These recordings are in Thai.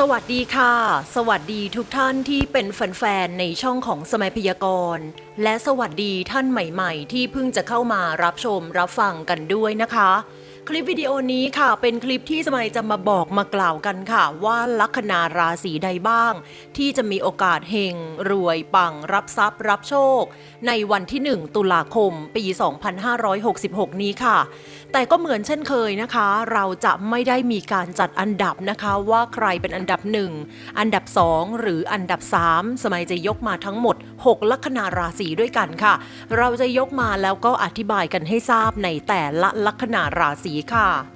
สวัสดีค่ะ สวัสดีทุกท่านที่เป็นแฟนๆในช่องของสมัยพยากรณ์ และสวัสดีท่านใหม่ๆ ที่เพิ่งจะเข้ามารับชมรับฟังกันด้วยนะคะ คลิปวิดีโอนี้ค่ะ เป็นคลิปที่สมัยจะมาบอกมากล่าวกันค่ะ ว่าลัคนาราศีใดบ้าง ที่จะมีโอกาสเฮงรวยปังรับทรัพย์ รับโชค ในวันที่ 1 ตุลาคมปี 2566 นี้ค่ะแต่ก็เหมือนเช่นเคยนะคะ เราจะไม่ได้มีการจัดอันดับนะคะว่าใครเป็นอันดับ 1 อันดับ 2 หรืออันดับ 3 สมัยจะยกมาทั้งหมด 6 ลัคนาราศีด้วยกันค่ะ เราจะยกมาแล้วก็อธิบายกันให้ทราบในแต่ละลัคนาราศีค่ะ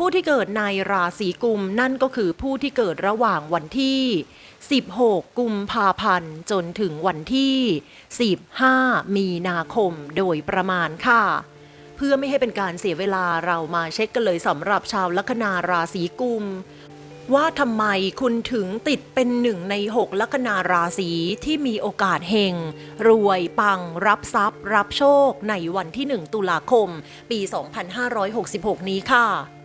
ผู้ที่เกิดในราศีกุมนั่นก็คือผู้ที่เกิดระหว่างวันที่ 16 กุมภาพันธ์จนถึงวันที่ 15 มีนาคมโดยประมาณค่ะ เพื่อไม่ให้เป็นการเสียเวลาเรามาเช็คกันเลยสำหรับชาวลัคนาราศีกุม ว่าทำไมคุณถึงติดเป็นหนึ่งใน 6 ลัคนาราศีที่มีโอกาสเฮงรวยปังรับทรัพย์ รับโชคในวันที่ 1 ตุลาคม ปี 2566 นี้ค่ะ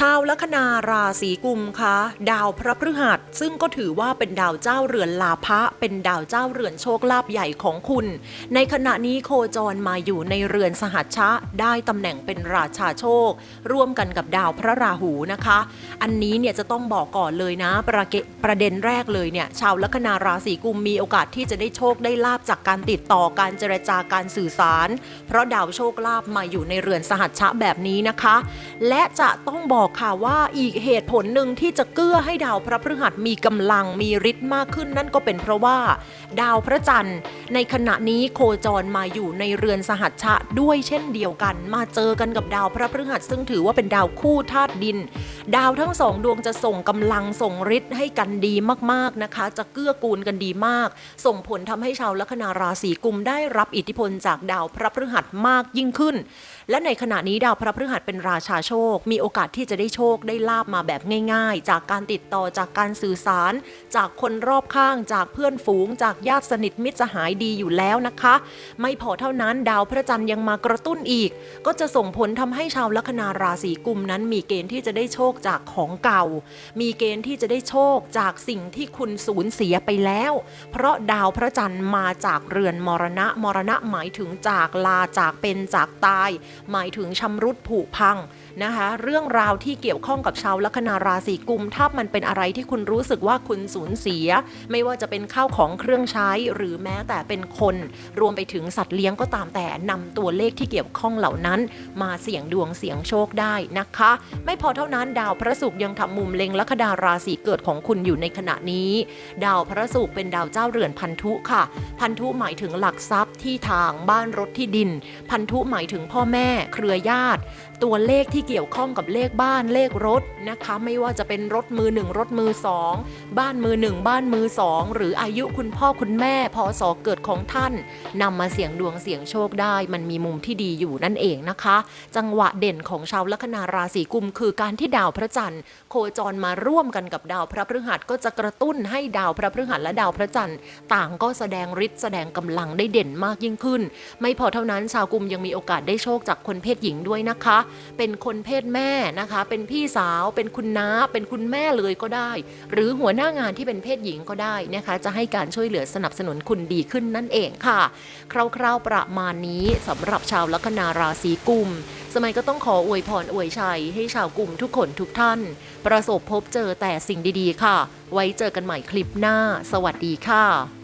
ชาวลัคนาราศีกุมคะดาวพระพฤหัส ซึ่งก็ถือว่าเป็นดาวเจ้าเรือนลาภะเป็นดาวเจ้าเรือนโชคลาภใหญ่ของคุณ ในขณะนี้โคจรมาอยู่ในเรือนสหัชชะ ได้ตำแหน่งเป็นราชาโชค ร่วมกันกับดาวพระราหูนะคะ อันนี้เนี่ยจะต้องบอกก่อนเลยนะ ประเกประเด็นแรกเลยเนี่ยชาวลัคนาราศีกุมมีโอกาสที่จะได้โชคได้ลาบจากการติดต่อการเจรจาการสื่อสาร เพราะดาวโชคลาภมาอยู่ในเรือนสหัชชะแบบนี้นะคะ และจะต้องบอกอกค่ะว่าอีกเหตุผลหนึ่งที่จะเกื้อให้ดาวพระพฤหัสมีกำลังมีฤทธิ์มากขึ้นนั่นก็เป็นเพราะว่า ดาวพระจันทร์ ในขณะนี้โคจรมาอยู่ในเรือนสหัชชะด้วยเช่นเดียวกัน มาเจอกันกับดาวพระพฤหัสซึ่งถือว่าเป็นดาวคู่ธาตุดิน ดาวทั้งสองดวงจะส่งกำลังส่งฤทธิ์ให้กันดีมากๆนะคะ จะเกื้อกูลกันดีมาก ส่งผลทำให้ชาวลัคนาราศีกุมได้รับอิทธิพลจากดาวพระพฤหัสมากยิ่งขึ้น และในขณะนี้ดาวพระพฤหัสเป็นราชาโชค มีโอกาสที่จะได้โชคได้ลาบมาแบบง่าย ๆ จากการติดต่อจากการสื่อสาร จากคนรอบข้างจากเพื่อนฝูง จากญาติสนิทมิตรสหายดีอยู่แล้วนะคะ ไม่พอเท่านั้นดาวพระจันทร์ยังมากระตุ้นอีก ก็จะส่งผลทำให้ชาวลัคนาราศีกุมนั้น มีเกณฑ์ที่จะได้โชคจากของเก่า มีเกณฑ์ที่จะได้โชคจากสิ่งที่คุณสูญเสียไปแล้ว เพราะดาวพระจันทร์มาจากเรือนมรณะมรณะหมายถึงจากลาจากเป็นจากตาย หมายถึงชำรุดผุพังนะคะ เรื่องราวที่เกี่ยวข้องกับชาวลัคนาราศีกุม ถ้ามันเป็นอะไรที่คุณรู้สึกว่าคุณสูญเสีย ไม่ว่าจะเป็นข้าวของเครื่องใช้ หรือแม้แต่เป็นคน รวมไปถึงสัตว์เลี้ยงก็ตามแต่นำตัวเลขที่เกี่ยวข้องเหล่านั้น มาเสี่ยงดวงเสี่ยงโชคได้นะคะ ไม่พอเท่านั้นดาวพระศุกร์ยังทำมุมเล็งลัคนาราศีเกิดของคุณอยู่ในขณะนี้ ดาวพระศุกร์เป็นดาวเจ้าเรือนพันธุค่ะ พันธุหมายถึงหลักทรัพย์ที่ทางบ้านรถที่ดิน พันธุหมายถึงพ่อแม่ เครือญาติ ตัวเลขที่เกี่ยวข้องกับเลขบ้านานเลขรถนะคะ ไม่ว่าจะเป็นรถมือหนึ่งรถมือสองบ้านมือหนึ่งบ้านมือสองหรืออายุคุณพ่อคุณแม่พอศเกิดของท่านนำมาเสี่ยงดวงเสี่ยงโชคได้ มันมีมุมที่ดีอยู่นั่นเองนะคะ จังหวะเด่นของชาวลัคนาราศีกุม คือการที่ดาวพระจันทร์ โคจรมาร่วมกันกับดาวพระพฤหัสก็จะกระตุ้นให้ดาวพระพฤหัสและดาวพระจันทร์ ต่างก็แสดงฤทธิ์แสดงกำลังได้เด่นมากยิ่งขึ้น ไม่พอเท่านั้นชาวกุมยังมีโอกาสได้โชคจากคนเพศหญิงด้วยนะคะ เป็นคนเพศแม่นะคะเป็นพี่สาวเป็นคุณน้าเป็นคุณแม่เลยก็ได้ หรือหัวหน้างานที่เป็นเพศหญิงก็ได้นะคะ จะให้การช่วยเหลือสนับสนุนคุณดีขึ้นนั่นเองค่ะ คร่าวๆประมาณนี้สำหรับชาวลัคนาราศีกุมสมัยก็ต้องขออวยพรอวยชัย ให้ชาวกลุ่มทุกคนทุกท่าน ประสบพบเจอแต่สิ่งดีๆ ค่ะ ไว้เจอกันใหม่คลิปหน้า สวัสดีค่ะ